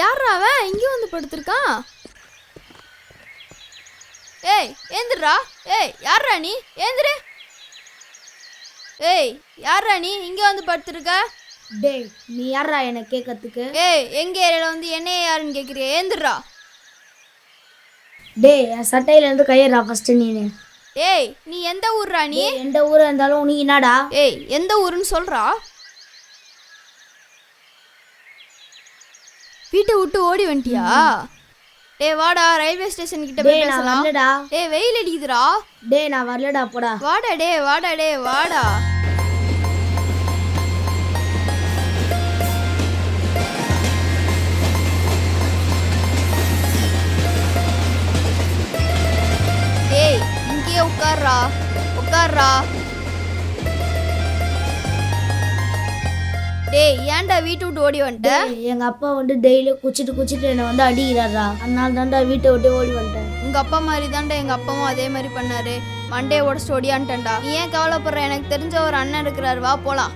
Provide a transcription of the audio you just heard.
யாரா அவன்? இங்கே வந்து படுத்திருக்கான். ஏய் ஏந்திரா. ஏய் யாரா நீ? ஏந்திரு. ஏய் யாரா நீ? இங்கே வந்து படுத்திருக்க. டேய் நீ யாரா என்னை கேட்கறதுக்கு? ஏய் எங்க ஏரியால வந்து என்னைய யாருன்னு கேட்குறிய ஏந்திரா. டேய் என் சட்டையில இருந்து கையறா ஃபர்ஸ்ட் நீனு. ஏய் நீ எந்த ஊர்ரா நீ? எந்த ஊரா இருந்தாலும் நீ என்னடா? ஏய் எந்த ஊருன்னு சொல்றா? வீட்டை விட்டு ஓடி வந்துட்டியா? டேய் வாடா ரயில்வே ஸ்டேஷன் கிட்ட போய் டேய் நான் பேசலாம். வரலடா. டேய் வெயில் அடிக்குதுடா. டேய் நான் வரலடா போடா. வாடா டே வாடா டே வாடா. டேய் இங்கேயே உட்கார்றா. உட்கார்றா. டேய் ஏன்டா வீட்டு விட்டு ஓடி வந்துட்ட? டேய், எங்க அப்பா வந்து டெய்லி குச்சிட்டு குச்சிட்டு என்னை வந்து அடிக்கிறாரா? அதனால தான்டா வீட்டை விட்டு ஓடி வந்துட்டேன் உங்க அப்பா மாதிரி தான்டா எங்க அப்பாவும் அதே மாதிரி பண்ணாரு. மண்டே உடச்சிட்டு ஓடியான்ட்டேன்டா. நீ ஏன் கவலைப்படுற? எனக்கு தெரிஞ்ச ஒரு அண்ணன் இருக்கிறாரு. வா போலாம்.